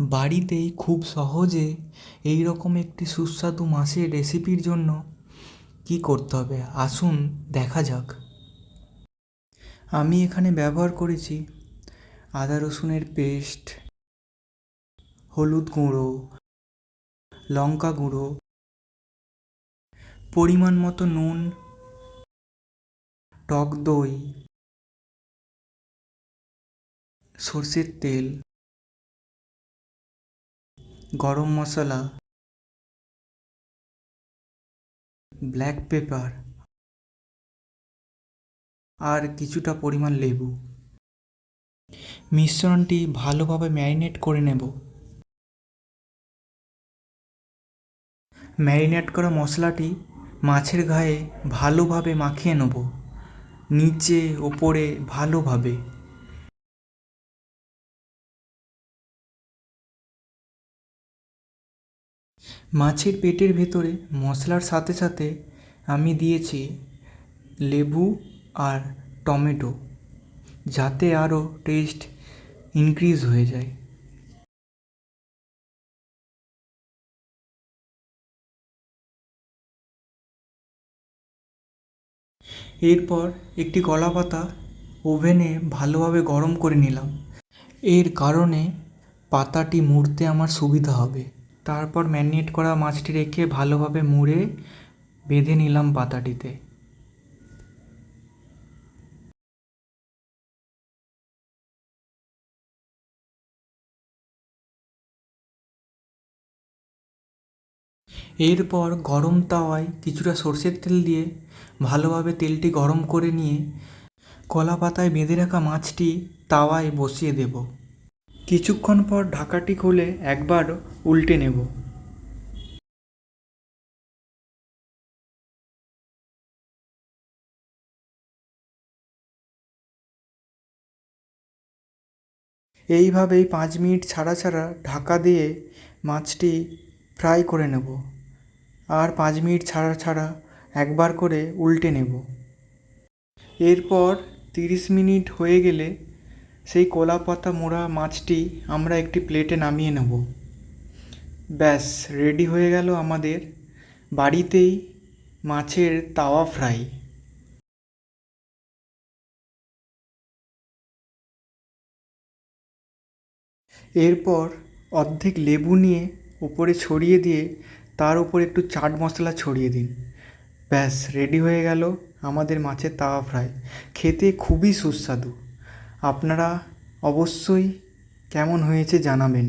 বাড়িতেই খুব সহজে এই রকম একটি সুস্বাদু মাছের রেসিপির জন্য কী করতে হবে? আসুন দেখা যাক। আমি এখানে ব্যবহার করেছি আদা রসুনের পেস্ট, হলুদ গুঁড়ো, লঙ্কা গুঁড়ো, পরিমাণ মতো নুন, টক দই, সর্ষের তেল গরম মশলা ব্ল্যাক পেপার আর কিছুটা পরিমাণ লেবু। মিশ্রণটি ভালোভাবে ম্যারিনেট করে নেব। ম্যারিনেট করা মশলাটি মাছের গায়ে ভালোভাবে মাখিয়ে নেব। নিচে, ওপরে ভালোভাবে। মাছের পেটের ভেতরে মশলার সাথে সাথে আমি দিয়েছি লেবু আর টমেটো, যাতে আরও টেস্ট ইনক্রিজ হয়ে যায়। এরপর একটি কলা পাতা ওভেনে ভালোভাবে গরম করে নিলাম। এর কারণে পাতাটি মুড়তে আমার সুবিধা হবে। তারপর ম্যারিনেট করা মাছটি রেখে ভালোভাবে মুড়ে বেঁধে নিলাম পাতাটিতে। এরপর গরম তাওয়ায় কিছুটা সর্ষের তেল দিয়ে ভালোভাবে তেলটি গরম করে নিয়ে কলা পাতায় বেঁধে রাখা মাছটি তাওয়ায় বসিয়ে দেব। কিছুক্ষণ পর ঢাকাটি খুলে একবার উল্টে নেব। এইভাবেই পাঁচ মিনিট ছাড়া ছাড়া ঢাকা দিয়ে মাছটি ফ্রাই করে নেব আর পাঁচ মিনিট ছাড়া ছাড়া একবার করে উল্টে নেব। এরপর তিরিশ মিনিট হয়ে গেলে সেই কলা পাতা মোড়া মাছটি আমরা একটি প্লেটে নামিয়ে নেব। ব্যাস, রেডি হয়ে গেল আমাদের বাড়িতেই মাছের তাওয়া ফ্রাই। এরপর অর্ধেক লেবু নিয়ে উপরে ছড়িয়ে দিয়ে তার উপর একটু চাট মশলা ছড়িয়ে দিন। ব্যাস, রেডি হয়ে গেল আমাদের মাছের তাওয়া ফ্রাই। খেতে খুবই সুস্বাদু। আপনারা অবশ্যই কেমন হয়েছে জানাবেন।